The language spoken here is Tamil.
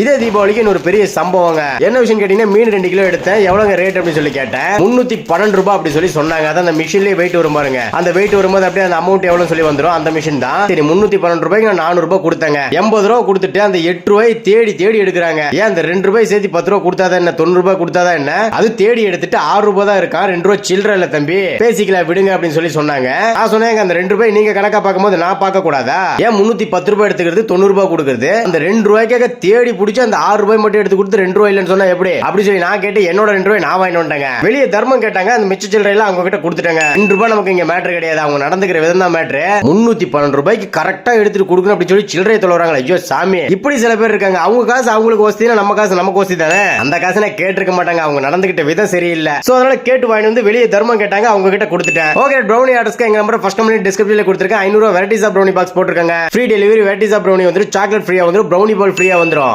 இதே தீபாவளிக்கு ஒரு பெரிய சம்பவங்க. என்ன விஷயம் கேட்டீங்கன்னா மீன் ரெண்டு கிலோ எடுத்தேன். எவ்வளவு ரேட் அப்படின்னு சொல்லி கேட்டேன். முன்னூத்தி பன்னெண்டு ரூபாய் அப்படி சொல்லி சொன்னாங்க. அதான் அந்த மிஷின்லயே வெயிட் வரும் பாருங்க. அந்த வெயிட் வரும்போது அப்படியே அந்த அமௌண்ட் எவ்வளவு சொல்லி வந்துரும். அந்த மிஷின் தான். சரி முன்னூத்தி பன்னெண்டு ரூபாய்க்கு நான் நானூறு ரூபாய் கொடுத்தேங்க. எண்பது ரூபா கொடுத்துட்டு அந்த எட்டு ரூபாய் தேடி தேடி எடுக்கிறாங்க. ஏன் அந்த ரெண்டு ரூபாய் சேர்த்து பத்து ரூபாய் கொடுத்தாதான் என்ன? தொண்ணூறு ரூபாய் கொடுத்தா என்ன? அது தேடி எடுத்துட்டு ஆறு ரூபாய் தான் இருக்கான். ரெண்டு ரூபாய் சில்லற இல்ல தம்பி. பேசிக்கலாம் விடுங்க அப்படின்னு சொல்லி சொன்னாங்க. நான் சொன்னாங்க அந்த ரெண்டு ரூபாய் நீங்க கணக்கா பார்க்கும்போது நான் பார்க்க கூடாதா ஏன் முன்னூத்தி பத்து ரூபாய் எடுத்துக்கிறது தொண்ணூறு ரூபாய் கொடுக்குறது? அந்த ரெண்டு ரூபாய்க்காக தேடி பிடிச்சி அந்த ஆறு ரூபாய் மட்டும் எடுத்து கொடுத்து ரெண்டு ரூபாய் இல்லைன்னு சொன்னா எப்படி? அப்படி சொல்லி நான் கேட்டு என்னோட ரெண்டு ரூபாய் நான் வாங்கிட்டு வந்துட்டேங்க. வெளியே தர்மம் கேட்டாங்க அந்த மிச்ச சில்லறை எல்லாம் அவங்க கிட்ட கொடுத்துட்டாங்க. ரெண்டு ரூபாய் நமக்கு இங்க மேட்ரு கிடையாது. அவங்க நடந்துக்கிற விதம் தான் மேட்ரு முன்னூத்தி பன்னெண்டு ரூபாய்க்கு கரெக்டா எடுத்துட்டு கொடுக்கணும் அப்படி சொல்லி சில்லறை தொலைறாங்க ஐயோ சாமி. இப்படி சில பேர் இருக்காங்க. அவங்க காசு அவங்களுக்கு வசதினா நம்ம காசு நமக்கு வசதி தானே? அந்த காசு நான் கேட்டிருக்க மாட்டாங்க. அவங்க நடந்துகிட்ட விதம் சரியில்லை. சோ அதனால கேட்டு வாங்கி வந்து வெளியே தர்மம் கேட்டாங்க அவங்க கிட்ட கொடுத்துட்டேன் ஓகே ப்ரௌனி ஆர்டர்ஸ்க்கு எங்க நம்பர் ஃபர்ஸ்ட் கம்பெனி டிஸ்கிரிப்ஷன்ல கொடுத்துருக்கேன். ஐநூறு வெரைட்டிஸ் ஆஃப் ப்ரௌனி பாக்ஸ் போட்டிருக்காங்க. Free delivery varieties of brownie வந்துரும். சாக்லேட் ஃப்ரீயா வந்துடும் ப்ரௌனி பால் ஃப்ரீயா வந்துரும்.